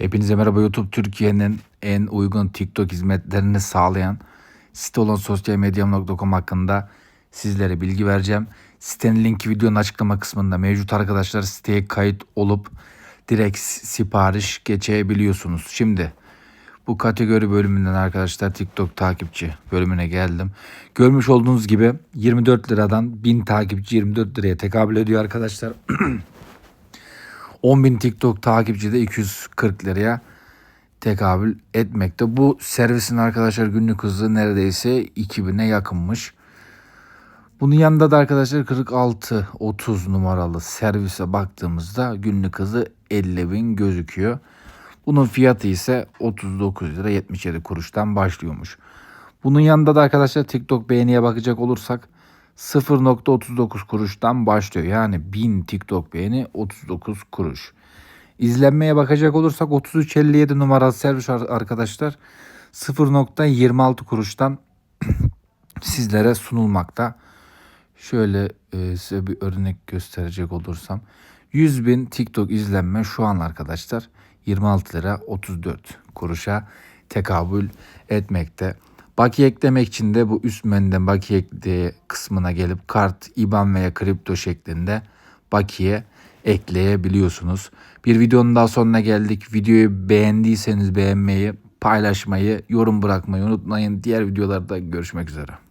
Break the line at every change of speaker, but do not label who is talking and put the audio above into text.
Hepinize merhaba YouTube Türkiye'nin en uygun TikTok hizmetlerini sağlayan site olan sosyalmedyam.com hakkında sizlere bilgi vereceğim. Sitenin linki videonun açıklama kısmında mevcut arkadaşlar siteye kayıt olup direkt sipariş geçebiliyorsunuz. Şimdi bu kategori bölümünden arkadaşlar TikTok takipçi bölümüne geldim. Görmüş olduğunuz gibi 24 liradan 1000 takipçi 24 liraya tekabül ediyor arkadaşlar. 10.000 TikTok takipçi de 240 liraya tekabül etmekte. Bu servisin arkadaşlar günlük hızı neredeyse 2000'e yakınmış. Bunun yanında da arkadaşlar 46-30 numaralı servise baktığımızda günlük hızı 50.000 gözüküyor. Bunun fiyatı ise 39 lira 77 kuruştan başlıyormuş. Bunun yanında da arkadaşlar TikTok beğeniye bakacak olursak 0.39 kuruştan başlıyor. Yani 1000 TikTok beğeni 39 kuruş. İzlenmeye bakacak olursak 3357 numaralı servis ar- arkadaşlar 0.26 kuruştan sizlere sunulmakta. Şöyle e, size bir örnek gösterecek olursam 100 bin TikTok izlenme şu an arkadaşlar 26 lira 34 kuruşa tekabül etmekte. Bakiye eklemek için de bu üst menüden bakiye ekle kısmına gelip kart, IBAN veya kripto şeklinde bakiye ekleyebiliyorsunuz. Bir videonun daha sonuna geldik. Videoyu beğendiyseniz beğenmeyi, paylaşmayı, yorum bırakmayı unutmayın. Diğer videolarda görüşmek üzere.